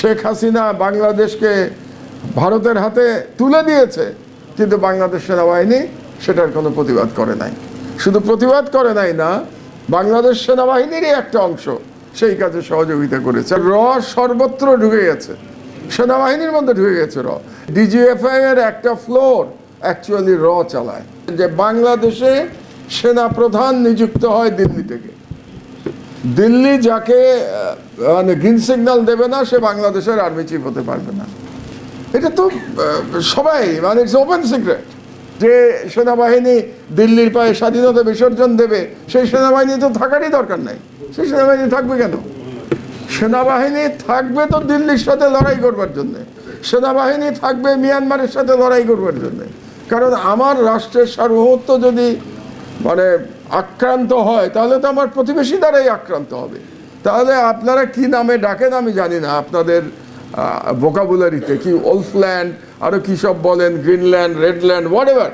শেখ হাসিনা বাংলাদেশকে ভারতের হাতে তুলে দিয়েছে, কিন্তু বাংলাদেশ সেনাবাহিনী সেটার কোনো প্রতিবাদ করে নাই। শুধু প্রতিবাদ করে নাই না, বাংলাদেশ সেনাবাহিনীরই একটা অংশ সেই কাজে সহযোগিতা করেছে। র সর্বত্র ঢুকে গেছে। সেনাবাহিনীর মধ্যে ঢুকে গেছে র। ডিজিএফআই এর একটা ফ্লোর অ্যাকচুয়ালি র চালায়। যে বাংলাদেশে সেনা প্রধান নিযুক্ত হয় দিল্লি থেকে। দিল্লি যাকে মানে গ্রিন সিগন্যাল দেবে না, সে বাংলাদেশের আর্মি চিফ হতে পারবে না। এটা তো সবাই মানে ইটস ওপেন সিক্রেট যে সেনাবাহিনী দিল্লির পায়ে স্বাধীনতা বিসর্জন দেবে, সেই সেনাবাহিনী তো থাকারই দরকার নাই। সেই সেনাবাহিনী থাকবে কেন? সেনাবাহিনী থাকবে তো দিল্লির সাথে লড়াই করবার জন্য। সেনাবাহিনী থাকবে মিয়ানমারের সাথে লড়াই করবার জন্য। কারণ আমার রাষ্ট্রের সার্বভৌমত্ব যদি মানে আক্রান্ত হয়, তাহলে তো আমার প্রতিবেশী দ্বারাই আক্রান্ত হবে। তাহলে আপনারা কি নামে ডাকেন আমি জানি না। আপনাদের ভোকাবুলারিতে কি ওলফল্যান্ড আরও কী সব বলেন গ্রিনল্যান্ড রেডল্যান্ড হোয়াট এভার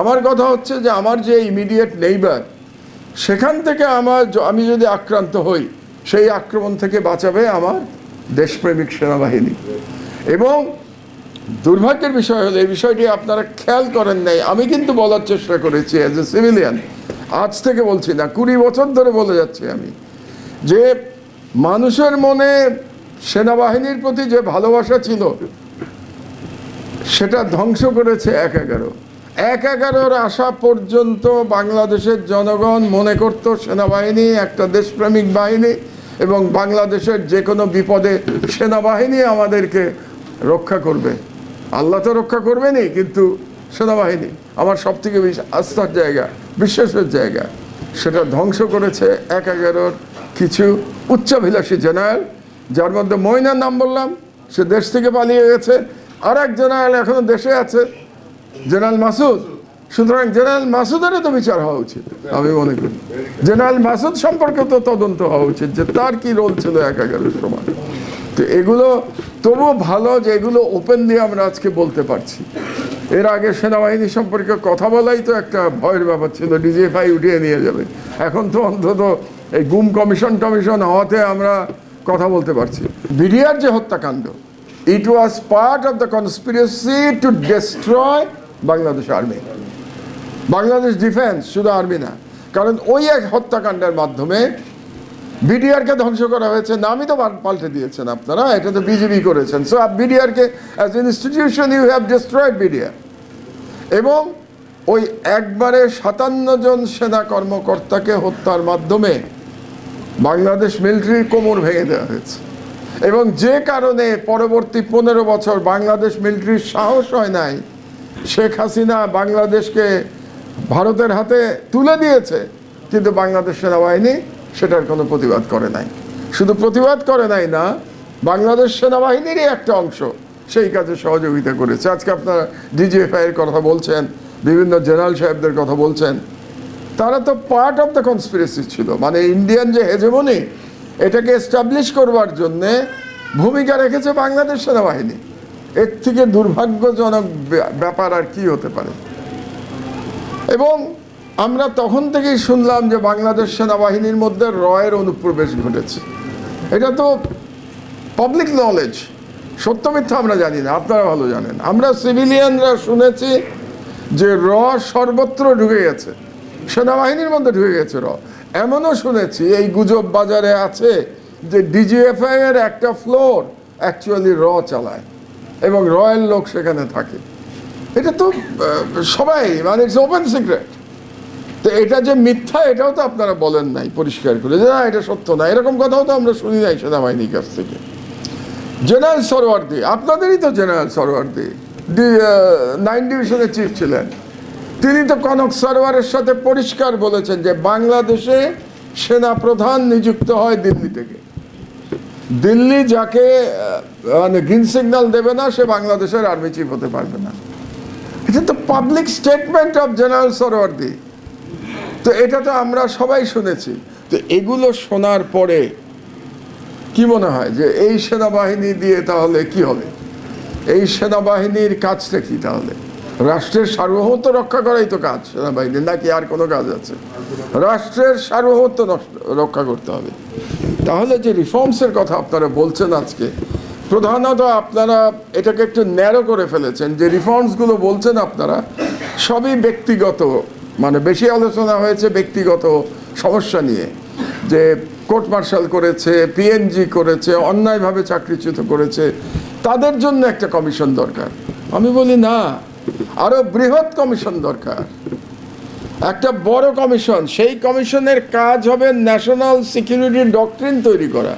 আমার কথা হচ্ছে যে আমার যে ইমিডিয়েট নেইবার সেখান থেকে আমার আমি যদি আক্রান্ত হই, সেই আক্রমণ থেকে বাঁচাবে আমার দেশপ্রেমিক সেনাবাহিনী। এবং দুর্ভাগ্যের বিষয় হলো, এই বিষয়টি আপনারা খেয়াল করেন নাই। আমি কিন্তু বলার চেষ্টা করেছি অ্যাজ এ সিভিলিয়ান আজ থেকে বলছি না, কুড়ি বছর ধরে বলে যাচ্ছি আমি যে মানুষের মনে সেনাবাহিনীর প্রতি যে ভালোবাসা ছিল, সেটা ধ্বংস করেছে এক এগারো। এক এগারোর আসা পর্যন্ত বাংলাদেশের জনগণ মনে করত সেনাবাহিনী একটা দেশপ্রেমিক বাহিনী এবং বাংলাদেশের যে কোনো বিপদে সেনাবাহিনী আমাদেরকে রক্ষা করবে। আল্লাহ তো রক্ষা করবেনই, কিন্তু সেনাবাহিনী আমার সব থেকে বেশি আস্থার জায়গা, বিশ্বাসের জায়গা। সেটা ধ্বংস করেছে এক এগারোর কিছু উচ্চাভিলাষী জেনারেল, যার মধ্যে ময়নার নাম বললাম, সে দেশ থেকে পালিয়ে গেছে। আর এক জেনারেল এখনও দেশে আছে, জেনারেল মাসুদ। সুতরাং জেনারেল মাসুদেরও তো বিচার হওয়া উচিত, আমি মনে করি। জেনারেল মাসুদ সম্পর্কে তো তদন্ত হওয়া উচিত, যে তার কি রোল ছিল এক এগারোর সময়। তো এগুলো তবু ভালো যে এগুলো ওপেন দিয়ে আমরা আজকে বলতে পারছি। এর আগে সেনাবাহিনী সম্পর্কে কথা বলাই তো একটা ভয়ের ব্যাপার ছিল ডিজিএফআই উঠিয়ে নিয়ে যাবে। এখন তো অন্তত এই গুম কমিশন টমিশন হওয়াতে আমরা কথা বলতে পারছি। বিডিআর যে হত্যাকাণ্ড it was part of the conspiracy to destroy Bangladesh army Bangladesh defence শুধু আর্মি না, কারণ ওই এক হত্যাকাণ্ডের মাধ্যমে বিডিআরকে ধ্বংস করা হয়েছে, নামই তো পাল্টে দিয়েছেন আপনারা, এটা তো বিজেপি করেছেন। So বিডিআরকে as institution you have destroyed BDR. এবং ওই একবারে সাতান্ন জন সেনা কর্মকর্তাকে হত্যার মাধ্যমে বাংলাদেশ মিলিটারির কোমর ভেঙে দেওয়া হয়েছে। এবং যে কারণে পরবর্তী পনেরো বছর বাংলাদেশ মিলিটারির সাহস হয় নাই, শেখ হাসিনা বাংলাদেশকে ভারতের হাতে তুলে দিয়েছে, কিন্তু বাংলাদেশ সেনাবাহিনী সেটার কোনো প্রতিবাদ করে নাই। শুধু প্রতিবাদ করে নাই না, বাংলাদেশ সেনাবাহিনীরই একটা অংশ সেই কাজে সহযোগিতা করেছে। আজকে আপনারা ডিজিএফআই এর কথা বলছেন, বিভিন্ন জেনারেল সাহেবদের কথা বলছেন। তারা তো পার্ট অফ দ্য কনস্পিরেসি ছিল। মানে ইন্ডিয়ান যে হেজেমনি, এটাকে এস্টাবলিশ করবার জন্যে ভূমিকা রেখেছে বাংলাদেশ সেনাবাহিনী। এর থেকে দুর্ভাগ্যজনক ব্য- ব্যাপার আর কি হতে পারে? এবং আমরা তখন থেকেই শুনলাম যে বাংলাদেশ সেনাবাহিনীর মধ্যে রয়ের অনুপ্রবেশ ঘটেছে। এটা তো পাবলিক নলেজ সত্য মিথ্যা আমরা জানি না, আপনারা ভালো জানেন। আমরা সিভিলিয়ানরা শুনেছি যে র সর্বত্র ঢুকে গেছে, সেনাবাহিনীর মধ্যে ঢুকে গেছে র। এমনও শুনেছি, এই গুজব বাজারে আছে যে ডিজিএফআই এর একটা ফ্লোর অ্যাকচুয়ালি র চালায় এবং রয়্যাল লোক সেখানে থাকে। এটা তো সবাই মানে ইটস ওপেন সিক্রেট তো এটা যে মিথ্যা, এটাও তো আপনারা বলেন নাই, পরিষ্কার করে যে না, এটা সত্য না। এরকম কথাও তো আমরা শুনি নাই সেনাবাহিনীর কাছ থেকে। জেনারেল সরওয়ার্দি আপনাদেরই তো জেনারেল সরওয়ার্দি নাইন ডিভিশনের চিফ ছিলেন। তিনি তো কনক সরওয়ারের সাথে পরিষ্কার বলেছেন যে বাংলাদেশে সেনা প্রধান নিযুক্ত হয় দিল্লি থেকে। দিল্লি যাকে মানে গ্রিন সিগন্যাল দেবে না, সে বাংলাদেশের আর্মি চিফ হতে পারবে না। এটা তো public statement of general Sarwardi তো এটা তো আমরা সবাই শুনেছি। তো এগুলো শোনার পরে কি মনে হয় যে এই সেনাবাহিনী দিয়ে তাহলে কি হবে? এই সেনাবাহিনীর কাজটা কি তাহলে? রাষ্ট্রের সার্বভৌমত্ব রক্ষা করাই তো কাজ সেনাবাহিনীর নাকি আর কোনো কাজ আছে? রাষ্ট্রের সার্বভৌমত্ব রক্ষা করতে হবে। তাহলে যে রিফর্মসের কথা আপনারা বলছেন আজকে, প্রধানত আপনারা এটাকে একটু ন্যারো করে ফেলেছেন। যে রিফর্মসগুলো বলছেন আপনারা, সবই ব্যক্তিগত মানে বেশি আলোচনা হয়েছে ব্যক্তিগত সমস্যা নিয়ে। যে কোর্ট মার্শাল করেছে পিএনজি করেছে, অন্যায়ভাবে চাকরিচ্যুত করেছে, তাদের জন্য একটা কমিশন দরকার। আমি বলি, না, আরও বৃহৎ কমিশন দরকার। একটা বড় কমিশন, সেই কমিশনের কাজ হবে ন্যাশনাল সিকিউরিটি ডক্ট্রিন তৈরি করা।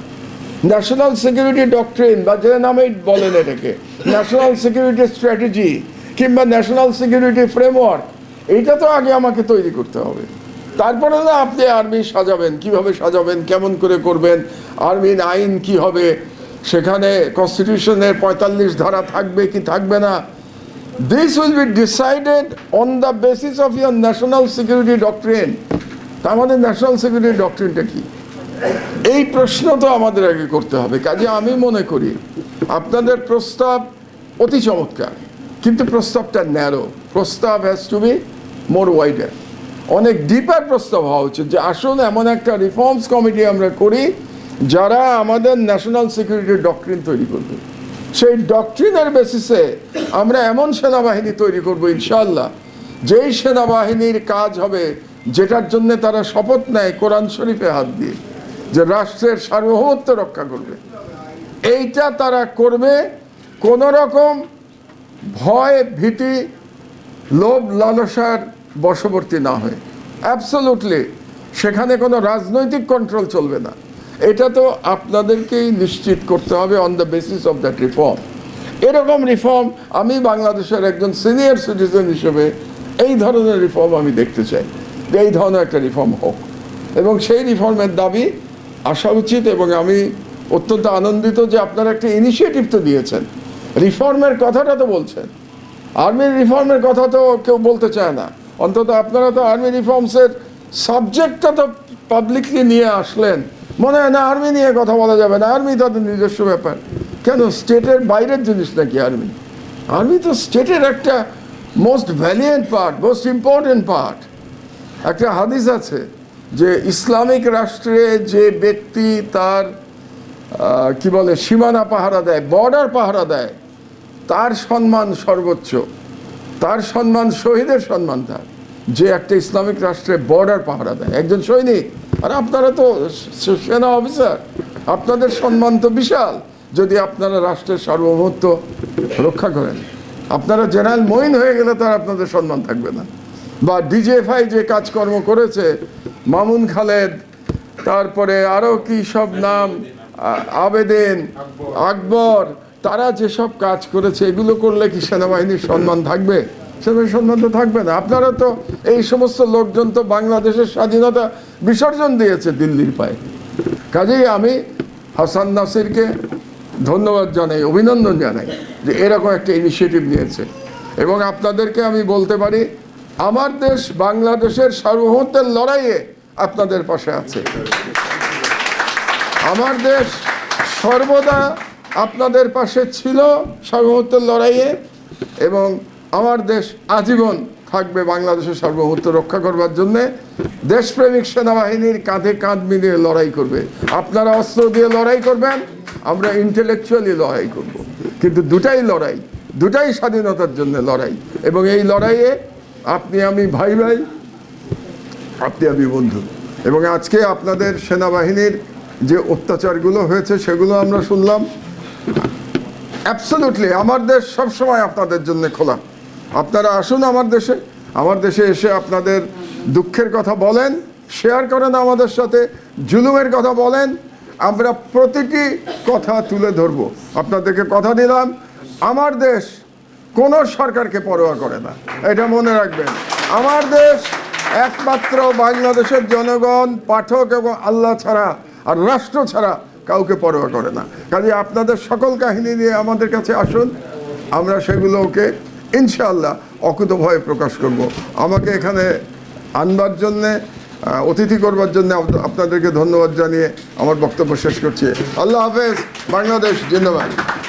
ন্যাশনাল সিকিউরিটি ডক্ট্রিন, বা যে নামেই বলেন এটাকে, ন্যাশনাল সিকিউরিটি স্ট্র্যাটেজি, কিংবা ন্যাশনাল সিকিউরিটি ফ্রেমওয়ার্ক এইটা তো আগে আমাকে তৈরি করতে হবে। তারপরে না আপনি আর্মি সাজাবেন, কীভাবে সাজাবেন, কেমন করে করবেন আর্মির আইন কি হবে, সেখানে কনস্টিটিউশনের পঁয়তাল্লিশ ধারা থাকবে কি থাকবে না this will be decided on the basis of year national security doctrine. তার মানে ন্যাশনাল সিকিউরিটি ডক্ট্রিনটা কি? এই প্রশ্ন তো আমাদের আগে করতে হবে, কাজে আমি মনে করি আপনাদের প্রস্তাব অতি চমৎকার, কিন্তু প্রস্তাবটা ন্যারো প্রস্তাব has to be more wider অনেক ডিপার প্রস্তাব হওয়া উচিত যে আসুন এমন একটা রিফর্মস কমিটি আমরা করি যারা আমাদের ন্যাশনাল সিকিউরিটি ডক্ট্রিন তৈরি করবে। সেই ডক্ট্রিনের বেসিসে আমরা এমন সেনাবাহিনী তৈরি করব ইনশাল্লাহ যেই সেনাবাহিনীর কাজ হবে যেটার জন্য তারা শপথ নেয় কোরআন শরীফে হাত দিয়ে, যে রাষ্ট্রের সার্বভৌমত্ব রক্ষা করবে। এইটা তারা করবে কোন রকম ভয়, ভীতি, লোভ, লালসার বশবর্তী না হয়ে। অ্যাবসোলুটলি সেখানে কোনো রাজনৈতিক কন্ট্রোল চলবে না। এটা তো আপনাদেরকেই নিশ্চিত করতে হবে on the basis of that reform এরকম রিফর্ম আমি বাংলাদেশের একজন সিনিয়র সিটিজেন হিসেবে এই ধরনের রিফর্ম আমি দেখতে চাই যে এই ধরনের একটা রিফর্ম হোক। এবং সেই রিফর্মের দাবি আসা উচিত এবং আমি অত্যন্ত আনন্দিত যে আপনারা একটা ইনিশিয়েটিভ তো দিয়েছেন। রিফর্মের কথাটা তো বলছেন। আর্মির রিফর্মের কথা তো কেউ বলতে চায় না। অন্তত আপনারা তো আর্মি রিফর্মসের সাবজেক্টটা তো পাবলিকলি নিয়ে আসলেন। মনে হয় না আর্মি নিয়ে কথা বলা যাবে না। আর্মি তাদের নিজস্ব ব্যাপার। কেন? স্টেটের বাইরের জিনিস নাকি আর্মি আর্মি তো স্টেটের একটা most valiant part most important part একটা হাদিস আছে যে ইসলামিক রাষ্ট্রে যে ব্যক্তি তার কি বলে, সীমানা পাহারা দেয় বর্ডার পাহারা দেয়, তার সম্মান সর্বোচ্চ। তার সম্মান শহীদের সম্মান তার। যে একটা ইসলামিক রাষ্ট্রে বর্ডার পাহারা দেয়। একজন সৈনিক। আর আপনারা তো সেনা অফিসার আপনাদের সম্মান তো বিশাল। যদি আপনারা রাষ্ট্রের সার্বভৌমত্ব রক্ষা করেন। আপনারা জেনারেল মইন হয়ে গেলে তার আপনাদের সম্মান থাকবে না। বা ডিজিএফআই যে কাজকর্ম করেছে, মামুন খালেদ, তারপরে আরও কি সব নাম আবেদিন, আকবর তারা যেসব কাজ করেছে, এগুলো করলে কি সেনাবাহিনীর সম্মান থাকবে? সেনাবাহিনীর সম্মান তো থাকবে না। আপনারা তো এই সমস্ত লোকজন তো বাংলাদেশের স্বাধীনতা বিসর্জন দিয়েছে দিল্লির পায়ে। কাজেই আমি হাসান নাসিরকে ধন্যবাদ জানাই, অভিনন্দন জানাই যে এরকম একটা ইনিশিয়েটিভ নিয়েছে। এবং আপনাদেরকে আমি বলতে পারি, আমার দেশ বাংলাদেশের সার্বভৌমত্বের লড়াইয়ে আপনাদের পাশে আছে। আমার দেশ সর্বদা আপনাদের পাশে ছিল সার্বভৌমত্বের লড়াইয়ে এবং আমার দেশ আজীবন থাকবে বাংলাদেশের সার্বভৌমত্ব রক্ষা করবার জন্যে। দেশপ্রেমিক সেনাবাহিনীর কাঁধে কাঁধ মিলিয়ে লড়াই করবে। আপনারা অস্ত্র দিয়ে লড়াই করবেন, আমরা ইন্টেলেকচুয়ালি লড়াই করব। কিন্তু দুটাই লড়াই, দুটাই স্বাধীনতার জন্য লড়াই এবং এই লড়াইয়ে আপনি আমি ভাই ভাই, আপনি আমি বন্ধু এবং আজকে আপনাদের সেনাবাহিনীর যে অত্যাচারগুলো হয়েছে সেগুলো আমরা শুনলাম। অ্যাবসোলুটলি আমার দেশ সবসময় আপনাদের জন্য খোলা। আপনারা আসুন আমার দেশে। আমার দেশে এসে আপনাদের দুঃখের কথা বলেন শেয়ার করেন আমাদের সাথে, জুলুমের কথা বলেন। আমরা প্রতিটি কথা তুলে ধরব। আপনাদেরকে কথা দিলাম, আমার দেশ কোনো সরকারকে পরোয়া করে না। এটা মনে রাখবেন। আমার দেশ একমাত্র বাংলাদেশের জনগণ, পাঠক এবং আল্লাহ ছাড়া আর রাষ্ট্র ছাড়া কাউকে পরোয়া করে না। কাজে আপনাদের সকল কাহিনী নিয়ে আমাদের কাছে আসুন। আমরা সেগুলোকে ইনশাআল্লাহ অকুতভয়ে প্রকাশ করব। আমাকে এখানে আনবার জন্যে অতিথি করবার জন্য আপনাদেরকে ধন্যবাদ জানিয়ে আমার বক্তব্য শেষ করছি। আল্লাহ হাফেজ, বাংলাদেশ, জিন্দাবাদ।